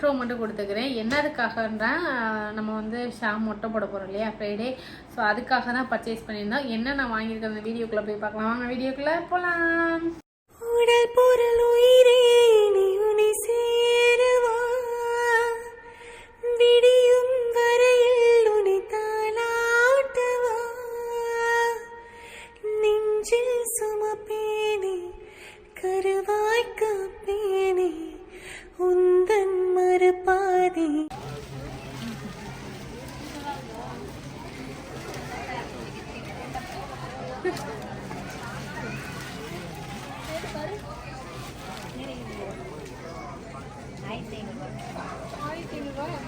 Intro மட்டும் கொடுத்துக்கிறேன். என்னதுக்காகன்றா நம்ம வந்து ஷாம் மொட்டை போட போகிறோம் இல்லையா ஃப்ரைடே ஸோ அதுக்காக தான் பர்ச்சேஸ் பண்ணியிருந்தோம். என்ன நான் வாங்கியிருக்கேன் அந்த வீடியோக்குள்ளே போய் பார்க்கலாம். வாங்க வீடியோக்குள்ளே போகலாம் உடல் பொருள் உயிரே.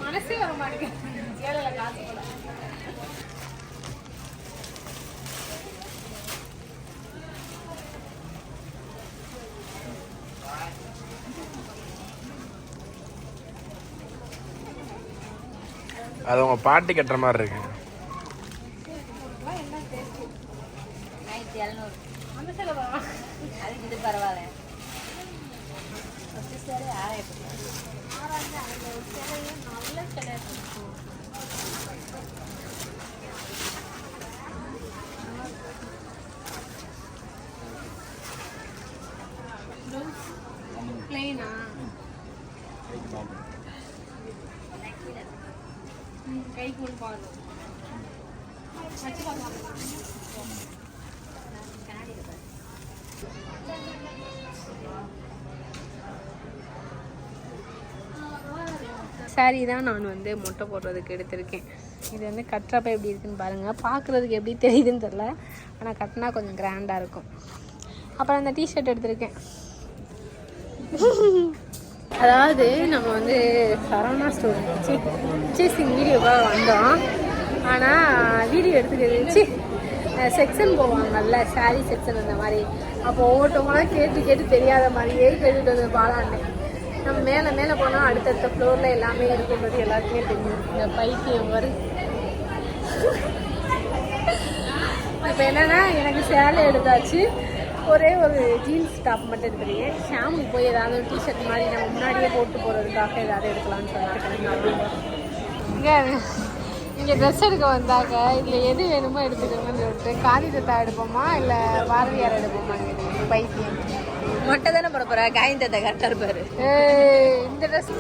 மனசே வர மாட்டேங்குது காசு போட அது உங்க பாட்டு கட்டுற மாதிரி இருக்கு ஆயிரத்தி எழுநூறு அந்த சேலை இது பரவாயில்ல ஃபஸ்ட்டு சாரி ஆயிரத்தி நல்ல சேலை பிளெயினா கைக்கு ஒன்று பாரு வச்சு பார்க்கலாம் சாரி தான் நான் வந்து மொட்டை போடுறதுக்கு எடுத்திருக்கேன். இது வந்து கட்டுறப்ப எப்படி இருக்குன்னு பாருங்கள் பார்க்குறதுக்கு எப்படி தெரியுதுன்னு தெரில ஆனால் கட்டினா கொஞ்சம் கிராண்டாக இருக்கும். அப்புறம் அந்த டிஷர்ட் எடுத்திருக்கேன். அதாவது நம்ம வந்து சரவணா ஸ்டோர் சேசிங் வீடியோவாக வந்தோம். ஆனால் வீடியோ எடுத்துக்கிறது செக்ஷன் போவாங்கல்ல சாரி செக்ஷன் அந்த மாதிரி. அப்போ ஒவ்வொருத்தவங்களாம் கேட்டு கேட்டு தெரியாத மாதிரியே கேட்டுட்டு வந்து பாலான்னு நம்ம மேலே மேலே போனால் அடுத்தடுத்த ஃப்ளோரில் எல்லாமே இருக்குன்றது எல்லாருக்குமே தெரியும். இந்த பைத்தியம் வரும் இப்போ என்னென்னா எனக்கு சேலை எடுத்தாச்சு. ஒரே ஒரு ஜீன்ஸ் டாப் மட்டும் இருக்கிறீங்க ஷாமுக்கு போய் ஏதாவது ஒரு டிஷர்ட் மாதிரி நம்ம முன்னாடியே போட்டு போகிறதுக்காக ஏதாவது எடுக்கலாம்னு சொல்லிட்டு இங்கே ட்ரெஸ் எடுக்க வந்தாங்க. இதில் எது வேணுமோ எடுத்துக்கோங்கன்னு சொல்லிட்டு. காகிதத்தா எடுப்போமா? இல்லை பாரதியார் எடுப்போமா? பைத்தியம். மொட்டை தானே போட போற? காய்ந்தத்தை கரெக்டாக இருப்பாரு. இந்த ட்ரெஸ்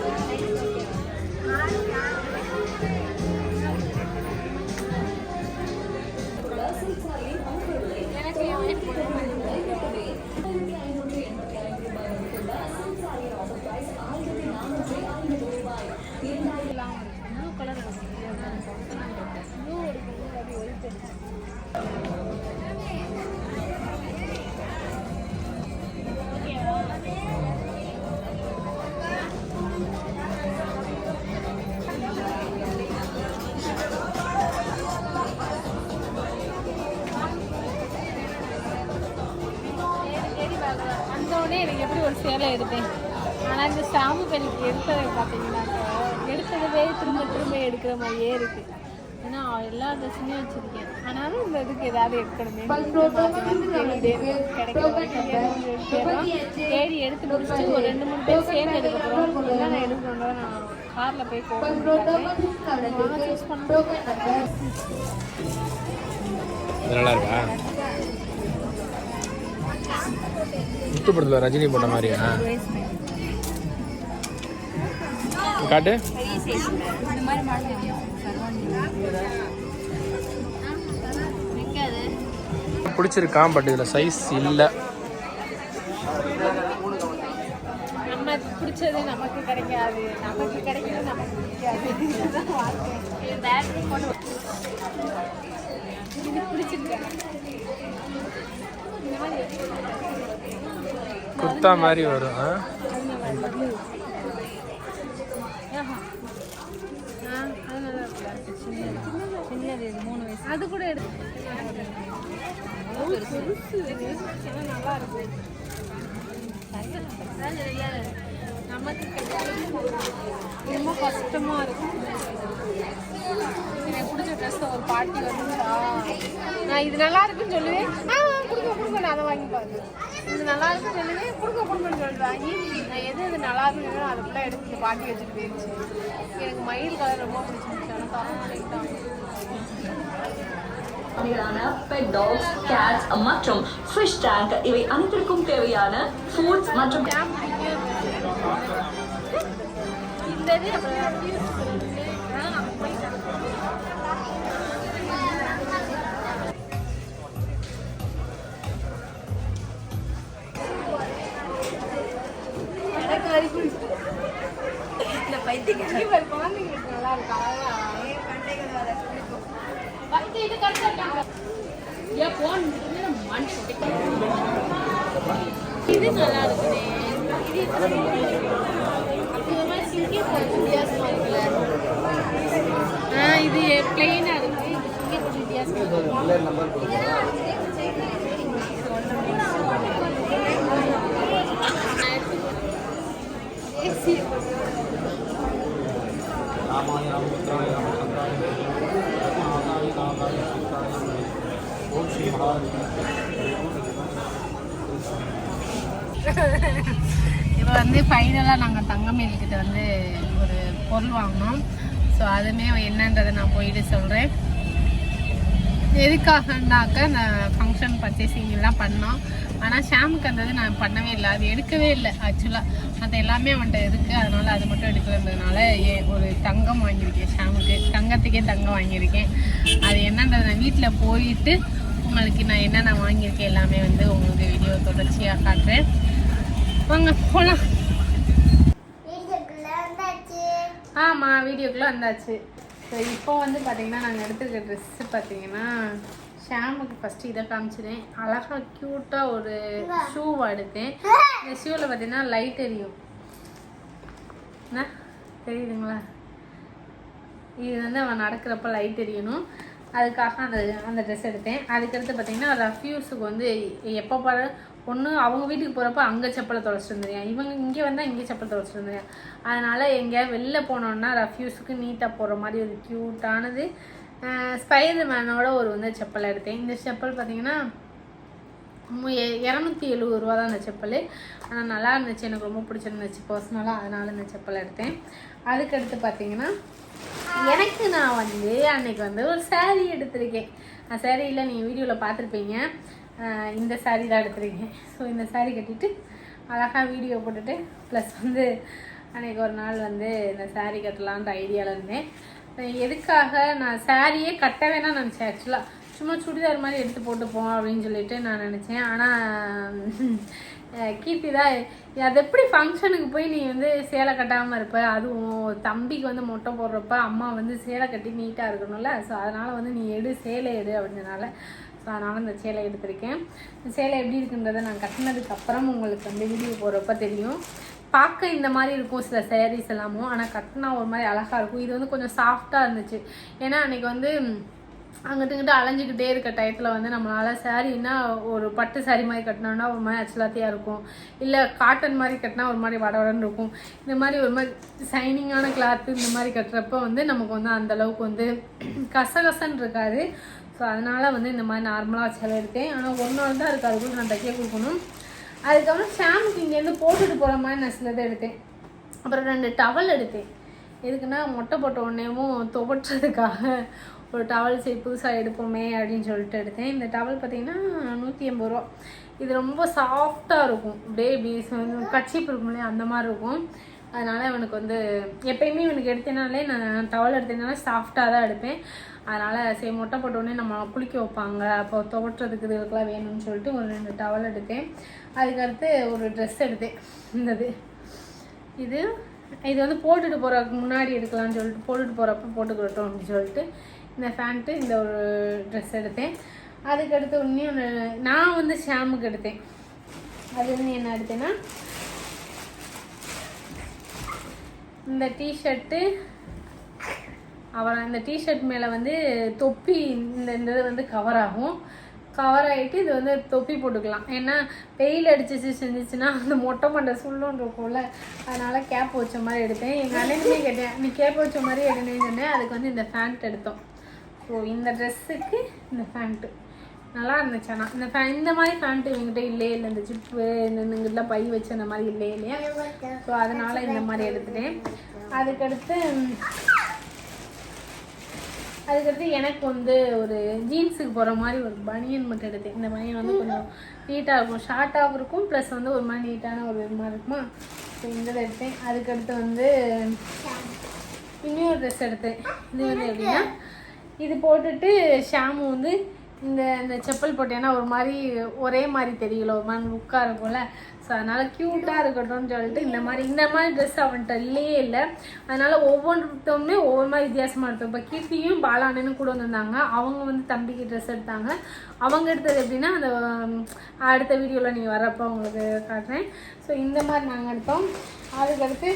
சேலை எடுத்தேன் ஆனால் இந்த ஸ்டாம்பு பெண்ணுக்கு எடுத்ததை பார்த்தீங்கன்னாக்க எடுத்ததவே திரும்ப திரும்ப எடுக்கிற மாதிரியே இருக்கு. ஏன்னா எல்லா ட்ரெஸ்ஸுமே வச்சிருக்கேன். ஆனாலும் இந்த இதுக்கு ஏதாவது எடுக்கணுமே. கிடைக்கல தேடி எடுக்கிறோம். தேடி எடுத்து முடிச்சுட்டு ஒரு ரெண்டு மூணு பேர் சேர்ந்து எடுக்க போகிறோம் நான் எடுக்கணும்னா நான் காரில் போய் போகணும் சூஸ் பண்ணுறோம் இது நல்லா இருக்கா? முத்து படத்தில் ரஜினி போட்ட மாதிரியா? காட்டு. பிடிச்சிருக்கான் பட் இதில் சைஸ் இல்லை. பிடிச்சது நமக்கு கிடைக்காது நமக்கு கிடைக்கிறது நமக்கு பிடிக்காது இதுதான் வாழ்க்கை பேட்டரி போட்டு பிடிச்சிருக்கேன் குத்தா மாதிரி குர்த்தா மாதிரி வரும் ஆஹா. அது நல்லா சின்னது மூணு அது கூட எடுத்து நல்லா இருக்கு நமக்கு ரொம்ப கஷ்டமா இருக்கும் எனக்கு பிடிச்ச ட்ரெஸ் ஒரு பாட்டி வந்துச்சா நான் இது நல்லா இருக்குன்னு சொல்லுவேன் ஆ, கொடுக்க கொடுக்க நான் அதை வாங்கி பாரு இது நல்லா இருக்கு சொல்லுங்க கொடுக்க கொடுக்கன்னு சொல்லிட்டு வாங்கி நான் எது இது நல்லா இருக்குன்னு அதுக்குள்ள எடுத்து பாட்டி வச்சுட்டு போயிருச்சு. எனக்கு மயில் கலர் ரொம்ப பிடிச்சிருந்துச்சு. ஆனால் தர மாட்டேங்கிட்டாங்க பெட் டாக்ஸ் கேட்ஸ் மற்றும் ஃபிஷ் டேங்க் இவை அனைத்திற்கும் தேவையான ஃபுட்ஸ் மற்றும் இந்த இவர் குழந்தைங்களுக்கு நல்லா இருக்கு? இது நல்லா இருக்குதே. இது வித்தியாசமா இருக்குல்ல? ஆ இது பிளெயினா இருக்கு. இது சிங்கப்பூர் வித்தியாசமா இருக்கு. ஏசி இப்போ வந்து ஃபைனலாக நாங்கள் தங்கமேல்கிட்ட வந்து ஒரு பொருள் வாங்கினோம். ஸோ அதுவுமே என்னன்றதை நான் போயிட்டு சொல்கிறேன் எதுக்காகனாக்க நான் ஃபங்க்ஷன் பர்ச்சேசிங் எல்லாம் பண்ணோம். ஆனால் ஷாமுக்கு அந்த இது நான் பண்ணவே இல்லை. அது எடுக்கவே இல்லை ஆக்சுவலாக அது எல்லாமே அவன்கிட்ட இருக்குது அதனால் அது மட்டும் எடுக்கலன்றதுனால ஏ- ஒரு தங்கம் வாங்கியிருக்கேன் ஷாமுக்கு. தங்கத்துக்கே தங்கம் வாங்கியிருக்கேன். அது என்னன்றது நான் வீட்டில் போயிட்டு உங்களுக்கு நான் என்னென்ன வாங்கியிருக்கேன் எல்லாமே வந்து உங்களுக்கு வீடியோ தொடர்ச்சியாக காட்டுறேன். வாங்க போகலாம் ஆமாம் வீடியோக்குள்ளே வந்தாச்சு. ஸோ இப்போ வந்து பார்த்தீங்கன்னா நாங்கள் எடுத்துருக்க ட்ரெஸ்ஸு பார்த்தீங்கன்னா ஷாமுக்கு ஃபஸ்ட்டு இதை காமிச்சிட்டேன் அழகாக க்யூட்டாக ஒரு ஷூ எடுத்தேன். இந்த ஷூவில் பார்த்தீங்கன்னா லைட் எரியும். என்ன? தெரியுதுங்களா? இது வந்து அவன் நடக்கிறப்ப லைட் எரியணும். அதுக்காக அந்த அந்த ட்ரெஸ் எடுத்தேன். அதுக்கடுத்து பார்த்தீங்கன்னா ரஃப்யூஸுக்கு வந்து எப்போ பாரு ஒன்று அவங்க வீட்டுக்கு போகிறப்ப அங்கே செப்பலை தொலைச்சிட்டு இருந்தேன் இவங்க இங்கே வந்தால் இங்கே செப்பல் தொலைச்சிட்டு இருந்தேன் அதனால் எங்கேயாவது வெளில போனோன்னா ரஃப்யூஸுக்கு நீட்டாக போடுற மாதிரி ஒரு க்யூட்டானது ஸ்பைடர் மேனோட ஒரு வந்து செப்பல் எடுத்தேன். இந்த செப்பல் பார்த்தீங்கன்னா எ- இரநூத்தி எழுபது ரூபா தான் அந்த செப்பல். ஆனால் நல்லா இருந்துச்சு. எனக்கு ரொம்ப பிடிச்சிருந்துச்சு பர்சனலாக அதனால இந்த செப்பல் எடுத்தேன். அதுக்கடுத்து பார்த்தீங்கன்னா எனக்கு நான் வந்து அன்னைக்கு வந்து ஒரு சேரீ எடுத்திருக்கேன். அந்த சேரீயில் நீங்கள் வீடியோவில் பார்த்துருப்பீங்க இந்த saree தான் எடுத்திருக்கேன். ஸோ இந்த saree கட்டிட்டு அழகாக வீடியோ போட்டுட்டு ப்ளஸ் வந்து அன்னைக்கு ஒரு நாள் வந்து இந்த saree கட்டலான்ற ஐடியாவில் இருந்தேன். எதுக்காக நான் சாரியே கட்ட வேணாம் நினச்சேன் ஆக்சுவலாக சும்மா சுடிதார் மாதிரி எடுத்து போட்டுப்போம் அப்படின்னு சொல்லிட்டு நான் நினச்சேன். ஆனால் கீர்த்தி தான் அது எப்படி ஃபங்க்ஷனுக்கு போய் நீ வந்து சேலை கட்டாமல் இருப்ப? அதுவும் தம்பிக்கு வந்து மொட்டை போடுறப்ப அம்மா வந்து சேலை கட்டி நீட்டாக இருக்கணும்ல. ஸோ அதனால் வந்து நீ எடு சேலை எடு அப்படின்றனால ஸோ அதனால் இந்த சேலை எடுத்திருக்கேன். இந்த சேலை எப்படி இருக்குன்றதை நான் கட்டினதுக்கு அப்புறம் உங்களுக்கு வந்து வீடியோ போடுறப்ப தெரியும். பார்க்க இந்த மாதிரி இருக்கும் சில சேரீஸ் எல்லாமும் ஆனால் கட்டினா ஒரு மாதிரி அழகாக இருக்கும். இது வந்து கொஞ்சம் சாஃப்டாக இருந்துச்சு. ஏன்னா அன்றைக்கி வந்து அங்கிட்டு இங்கிட்டு அலைஞ்சிக்கிட்டே இருக்க டயத்தில் வந்து நம்மளால் சாரீனா ஒரு பட்டு saree மாதிரி கட்டினோம்னா ஒரு மாதிரி அச்சலாத்தியாக இருக்கும். இல்லை காட்டன் மாதிரி கட்டினா ஒரு மாதிரி வடவடன்னு இருக்கும். இந்த மாதிரி ஒரு மாதிரி ஷைனிங்கான கிளாத்து இந்த மாதிரி கட்டுறப்ப வந்து நமக்கு வந்து அந்தளவுக்கு வந்து கசகசன்னு இருக்காது. ஸோ அதனால் வந்து இந்த மாதிரி நார்மலாக வச்சாலே இருக்கேன் ஆனால் ஒரு நாள் தான் இருக்குது. அதுக்குள்ள நான் தைக்க கொடுக்கணும். அதுக்கப்புறம் ஷாம்புக்கு இங்கேருந்து போட்டுட்டு போகிற மாதிரி நான் சிலதை எடுத்தேன். அப்புறம் ரெண்டு டவல் எடுத்தேன். எதுக்குன்னா மொட்டை போட்ட உடனேவும் துவட்டுறதுக்காக ஒரு டவல் சரி புதுசாக எடுப்போமே அப்படின்னு சொல்லிட்டு எடுத்தேன். இந்த டவல் பார்த்தீங்கன்னா நூற்றி எண்பது ரூபா. இது ரொம்ப சாஃப்டாக இருக்கும். பேபிஸ் கச்சிப்பு இருக்கும் இல்லையா அந்த மாதிரி இருக்கும். அதனால் இவனுக்கு வந்து எப்பயுமே இவனுக்கு எடுத்தேனாலே நான் டவல் எடுத்தேனாலே சாஃப்டாக தான் எடுப்பேன். அதனால் சரி மொட்டை போட்ட உடனே நம்ம குளிக்க வைப்பாங்க. அப்போ துவட்டுறதுக்கு இதுக்கெல்லாம் வேணும்னு சொல்லிட்டு ஒரு ரெண்டு டவல் எடுத்தேன். அதுக்கடுத்து ஒரு ட்ரெஸ் எடுத்தேன். இந்தது. இது இது வந்து போட்டுட்டு போகிறதுக்கு முன்னாடி எடுக்கலாம்னு சொல்லிட்டு போட்டுட்டு போகிறப்ப போட்டுக்கிட்டோம் அப்படின்னு சொல்லிட்டு இந்த ஃபேண்ட்டு இந்த ஒரு ட்ரெஸ் எடுத்தேன். அதுக்கடுத்து ஒன்று ஒன்று நான் வந்து ஷாமுக்கு எடுத்தேன். அது வந்து என்ன எடுத்தேன்னா இந்த டிஷர்ட்டு அப்புறம் இந்த டிஷர்ட் மேலே வந்து தொப்பி இந்த இந்த இது வந்து கவர் ஆகும். கவர் ஆகிட்டு இது வந்து தொப்பி போட்டுக்கலாம். ஏன்னா வெயில் அடிச்சிச்சு செஞ்சிச்சுன்னா அந்த மொட்டை மண்டை சுள்ளுன்னு இருக்கும்ல. அதனால் கேப் வச்ச மாதிரி எடுத்தேன். எங்கள் அண்ணனுமே கேட்டேன் நீ கேப் வச்ச மாதிரி எடுனேன்னு சொன்னேன். அதுக்கு வந்து இந்த ஃபேண்ட் எடுத்தோம். ஸோ இந்த ட்ரெஸ்ஸுக்கு இந்த ஃபேண்ட்டு நல்லா இருந்துச்சு ஆனால் இந்த ஃபேன் இந்த மாதிரி ஃபேண்ட் இவங்ககிட்ட இல்லையே இல்லை இந்த ஜிப்பு இந்த இங்கிட்ட பை வச்சு அந்த மாதிரி இல்லையே இல்லையா? ஸோ அதனால் இந்த மாதிரி எடுத்துட்டேன். அதுக்கடுத்து அதுக்கடுத்து எனக்கு வந்து ஒரு ஜீன்ஸுக்கு போகிற மாதிரி ஒரு பனியன் மட்டும் எடுத்தேன். இந்த பனியன் வந்து கொஞ்சம் நீட்டாக இருக்கும். ஷார்ட்டாகவும் இருக்கும். ப்ளஸ் வந்து ஒரு மாதிரி நீட்டான ஒரு விதமாக இருக்குமா? ஸோ இந்த இதை எடுத்தேன். அதுக்கடுத்து வந்து இன்னொரு ட்ரெஸ் எடுத்தேன். இது வந்து எப்படின்னா இது போட்டுட்டு ஷாமு வந்து இந்த இந்த செப்பல் போட்டேன்னா ஒரு மாதிரி ஒரே மாதிரி தெரியல ஒரு மாதிரி லுக்காக இருக்கும்ல ஸோ அதனால் க்யூட்டாக இருக்கட்டும்னு சொல்லிட்டு இந்த மாதிரி இந்த மாதிரி ட்ரெஸ் அவன்கிட்ட இல்லையே இல்லை. அதனால் ஒவ்வொன்றுத்தோமே ஒவ்வொரு மாதிரி வித்தியாசமாக எடுத்தோம் இப்போ கீர்த்தியும் பாலானனும் கூட வந்திருந்தாங்க. அவங்க வந்து தம்பிக்கு ட்ரெஸ் எடுத்தாங்க. அவங்க எடுத்தது எப்படின்னா அந்த அடுத்த வீடியோவில் நீங்கள் வரப்போ உங்களுக்கு காட்டுறேன். ஸோ இந்த மாதிரி நாங்கள் எடுத்தோம். அதுக்கடுத்து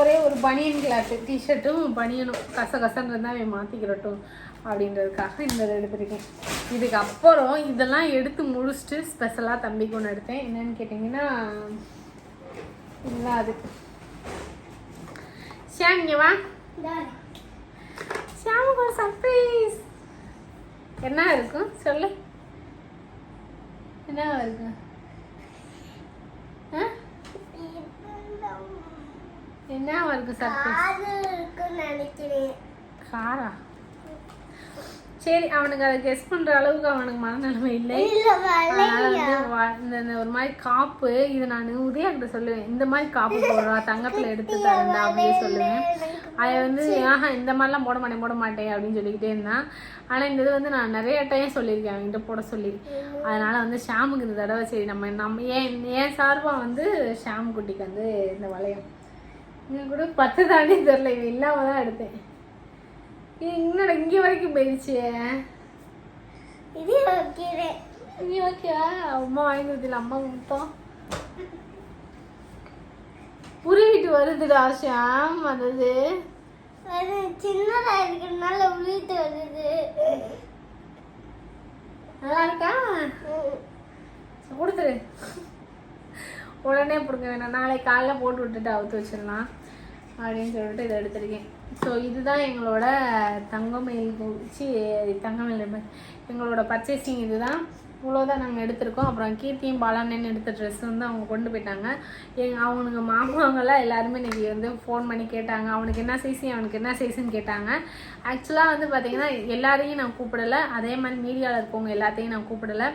ஒரே ஒரு பனியன் கிளாத்து டிஷர்ட்டும் பனியனும் கச கசன்னு இருந்தால் மாற்றிக்கிறட்டும் அப்படின்றதுக்காக இந்த எடுத்திருக்கேன் இதுக்கு அப்புறம் இதெல்லாம் எடுத்து முடிச்சுட்டு ஸ்பெஷலாக தம்பிக்கு ஒன்று எடுத்தேன். என்னன்னு கேட்டிங்கன்னா இல்லை அது. ஷியாம் இங்க வா. ஷியாமுக்கு ஒரு சர்ப்ரைஸ் என்ன இருக்கும்? சொல்லு. என்ன இருக்கும்? ஆ? என்னவா இருக்கு சர்ப்ரைஸ் காரா? சரி அவனுக்கு அதை கெஸ் பண்ற அளவுக்கு அவனுக்கு மனநிலைமை இல்லை. அதனால வந்து வா- இந்த ஒரு மாதிரி காப்பு இது நான் உதயா கிட்ட சொல்லுவேன். இந்த மாதிரி காப்பு போடுறா தங்கத்துல எடுத்து தரேன்டா அப்படின்னு சொல்லுவேன். அதை வந்து ஆஹா இந்த மாதிரிலாம் போட மாட்டேன் போட மாட்டேன் அப்படின்னு சொல்லிக்கிட்டே இருந்தான். ஆனா இந்த இது வந்து நான் நிறைய டைம் சொல்லியிருக்கேன் அவன்கிட்ட போட சொல்லி. அதனால வந்து ஷாமுக்கு இந்த தடவை சரி நம்ம நம்ம ஏன் ஏன் சார்பா வந்து ஷாம் குட்டிக்கு வந்து இந்த வளையம். இங்க கூட பத்து தாண்டி தெரில இவன் இல்லாம தான் எடுத்தேன். இது இன்னொரு இங்கே வரைக்கும் போயிடுச்சு இது வைக்கிறேன் நீ ஓகேவா அம்மா வாங்கி கொடுத்துல அம்மா முத்தம் புரிவிட்டு வருதுடா ஷாம் வந்தது. சின்னதா இருக்கிறதுனால உளுத்து வருது. நல்லா இருக்கா? கொடுத்துரு. உடனே பிடுங்க வேணாம். நாளைக்கு காலைல போட்டு விட்டுட்டு அவுத்து வச்சிடலாம். அப்படின்னு சொல்லிட்டு இதை எடுத்திருக்கேன். ஸோ இதுதான் எங்களோட தங்கமயில் சி தங்கமயில் எங்களோட பர்ச்சேசிங் இதுதான். இவ்வளோதான் நாங்கள் எடுத்திருக்கோம். அப்புறம் கீர்த்தியும் பாலானன் எடுத்த ட்ரெஸ் வந்து அவங்க கொண்டு போயிட்டாங்க. எங் அவனுங்க மாமாவங்களாம் எல்லாருமே இன்னைக்கு வந்து ஃபோன் பண்ணி கேட்டாங்க. அவனுக்கு என்ன சைஸு அவனுக்கு என்ன சைஸுன்னு கேட்டாங்க. ஆக்சுவலாக வந்து பார்த்தீங்கன்னா எல்லாரையும் நான் கூப்பிடலை. அதே மாதிரி மீடியாவில் இருக்கவங்க எல்லாத்தையும் நான் கூப்பிடலை.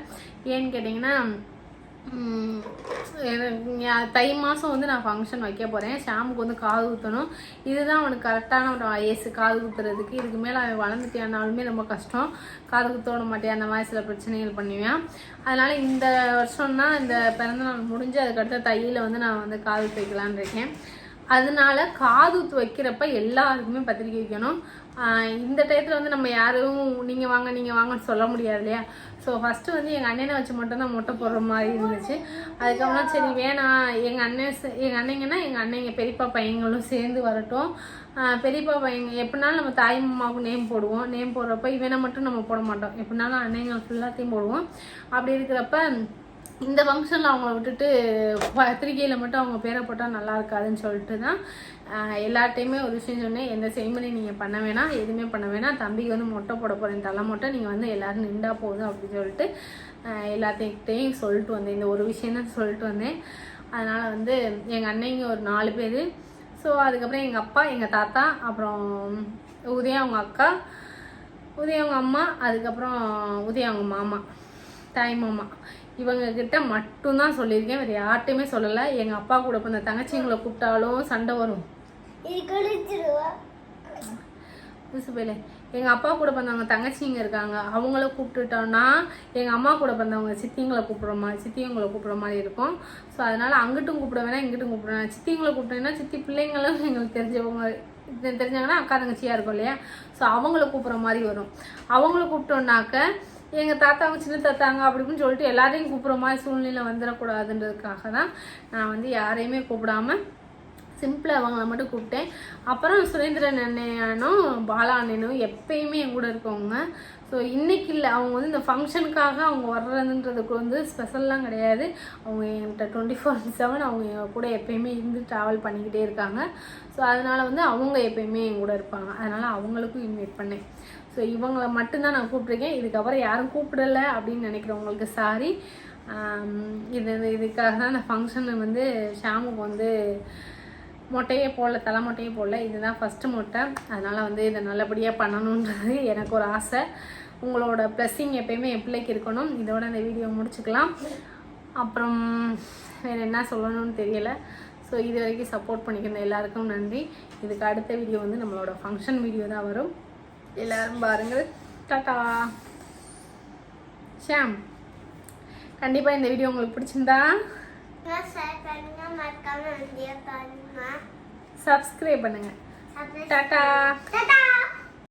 ஏன்னு கேட்டிங்கன்னா தை மாதம் வந்து நான் ஃபங்க்ஷன் வைக்க போகிறேன் ஷாமுக்கு வந்து காது குத்தணும். இதுதான் அவனுக்கு கரெக்டான ஒரு வயசு காது குத்துறதுக்கு இதுக்கு மேலே அவன் வளர்ந்துட்டியானாலுமே ரொம்ப கஷ்டம். காது குத்தோட மாட்டேன். அந்த மாதிரி சில பிரச்சனைகள் பண்ணுவேன். அதனால் இந்த வருஷம்னா இந்த பிறந்தநாள் முடிஞ்சு அதுக்கடுத்த தையில் வந்து நான் வந்து காது குத்து வைக்கலான்னு இருக்கேன். அதனால காதுத்து வைக்கிறப்ப எல்லாருக்குமே பத்திரிக்கை வைக்கணும். இந்த டயத்தில் வந்து நம்ம யாரும் நீங்கள் வாங்க நீங்கள் வாங்கன்னு சொல்ல முடியாது இல்லையா? ஸோ ஃபஸ்ட்டு வந்து எங்கள் அண்ணனை வச்சு மட்டும்தான் மொட்டை போடுற மாதிரி இருந்துச்சு. அதுக்கப்புறம் சரி வேணாம் எங்கள் அண்ணன் எங்கள் அண்ணங்கன்னா எங்கள் அண்ணங்க பெரியப்பா பையங்களும் சேர்ந்து வரட்டும். பெரியப்பா பையங்க எப்படினாலும் நம்ம தாய் மாமாவுக்கு நேம் போடுவோம். நேம் போடுறப்ப இவனை மட்டும் நம்ம போட மாட்டோம். எப்படினாலும் அண்ணங்க ஃபுல்லாத்தையும் போடுவோம். அப்படி இருக்கிறப்ப இந்த ஃபங்க்ஷனில் அவங்கள விட்டுட்டு பத்திரிக்கையில் மட்டும் அவங்க பேரை போட்டால் நல்லா இருக்காதுன்னு சொல்லிட்டு தான் எல்லார்ட்டையுமே ஒரு விஷயம் சொன்னேன். எந்த செய்மணி நீங்கள் பண்ண வேணாம் எதுவுமே பண்ண வேணாம். தம்பிக்கு வந்து மொட்டை போட போகிறேன் தலை மொட்டை. நீங்கள் வந்து எல்லோரும் நின்றா போதும் அப்படின்னு சொல்லிட்டு எல்லாத்தையும் சொல்லிட்டு வந்தேன். இந்த ஒரு விஷயம் தான் சொல்லிட்டு வந்தேன். அதனால் வந்து எங்கள் அண்ணங்க ஒரு நாலு பேர். ஸோ அதுக்கப்புறம் எங்கள் அப்பா எங்கள் தாத்தா அப்புறம் உதயா அவங்க அக்கா உதயம் அவங்க அம்மா அதுக்கப்புறம் உதயா அவங்க மாமா தாய் மாமா. இவங்கக்கிட்ட மட்டும்தான் சொல்லியிருக்கேன். வேறு யார்கிட்டையுமே சொல்லலை. எங்கள் அப்பா கூட இப்போ இந்த தங்கச்சிங்களை கூப்பிட்டாலும் சண்டை வரும். புதுசு எங்கள் அப்பா கூட பிறந்தவங்க தங்கச்சிங்க இருக்காங்க. அவங்கள கூப்பிட்டுட்டோம்னா எங்கள் அம்மா கூட பிறந்தவங்க சித்திங்களை கூப்பிட்ற மாதிரி சித்திங்களை கூப்பிட்ற மாதிரி இருக்கும். ஸோ அதனால் அங்கிட்டும் கூப்பிட வேணா இங்கிட்டும் கூப்பிட வேணாம். சித்திங்களை கூப்பிட்டேன்னா சித்தி பிள்ளைங்களும் எங்களுக்கு தெரிஞ்சவங்க தெரிஞ்சாங்கன்னா அக்கா தங்கச்சியாக இருக்கும் இல்லையா? ஸோ அவங்கள கூப்பிட்ற மாதிரி வரும். அவங்கள கூப்பிட்டோம்னாக்க எங்கள் தாத்தாவும் சின்ன தாத்தாங்க அப்படி இப்படின்னு சொல்லிட்டு எல்லாரையும் கூப்பிட்ற மாதிரி சூழ்நிலை வந்துடக்கூடாதுன்றதுக்காக தான் நான் வந்து யாரையுமே கூப்பிடாம சிம்பிளாக அவங்கள மட்டும் கூப்பிட்டேன். அப்புறம் சுரேந்திரன் அண்ணனும் பாலா அண்ணனும் எப்பயுமே என் கூட இருக்கவங்க. ஸோ இன்னைக்கு இல்லை. அவங்க வந்து இந்த ஃபங்க்ஷனுக்காக அவங்க வர்றதுன்றதுக்கு வந்து ஸ்பெஷல்லாம் கிடையாது. அவங்க என்கிட்ட டுவெண்ட்டி ஃபோர் செவன் அவங்க என் கூட எப்பயுமே இருந்து ட்ராவல் பண்ணிக்கிட்டே இருக்காங்க. ஸோ அதனால் வந்து அவங்க எப்பயுமே என் கூட இருப்பாங்க. அதனால் அவங்களுக்கும் இன்வைட் பண்ணேன். ஸோ இவங்களை மட்டும்தான் நான் கூப்பிட்ருக்கேன் இதுக்கப்புறம் யாரும் கூப்பிடல அப்படின்னு நினைக்கிறவங்களுக்கு சாரி இது இதுக்காக தான் அந்த ஃபங்க்ஷன் வந்து ஷாமுக்கு வந்து மொட்டையே போடல தலை மொட்டையே போடல. இதுதான் ஃபஸ்ட்டு மொட்டை. அதனால் வந்து இதை நல்லபடியாக பண்ணணுன்றது எனக்கு ஒரு ஆசை. உங்களோட ப்ளஸ்ஸிங் எப்பயுமே என் பிள்ளைக்கு இருக்கணும். இதோட இந்த வீடியோ முடிச்சுக்கலாம். அப்புறம் வேறு என்ன சொல்லணும்னு தெரியல. ஸோ இது வரைக்கும் சப்போர்ட் பண்ணிக்கிற எல்லாருக்கும் நன்றி. இதுக்கு அடுத்த வீடியோ வந்து நம்மளோட ஃபங்க்ஷன் வீடியோ தான் வரும். எல்லோரும் பாருங்கள். டாட்டா ஷாம் கண்டிப்பாக இந்த வீடியோ உங்களுக்கு பிடிச்சிருந்தா பண்ணுங்க சப்ஸ்கிரைப் டாட்டா. டாடா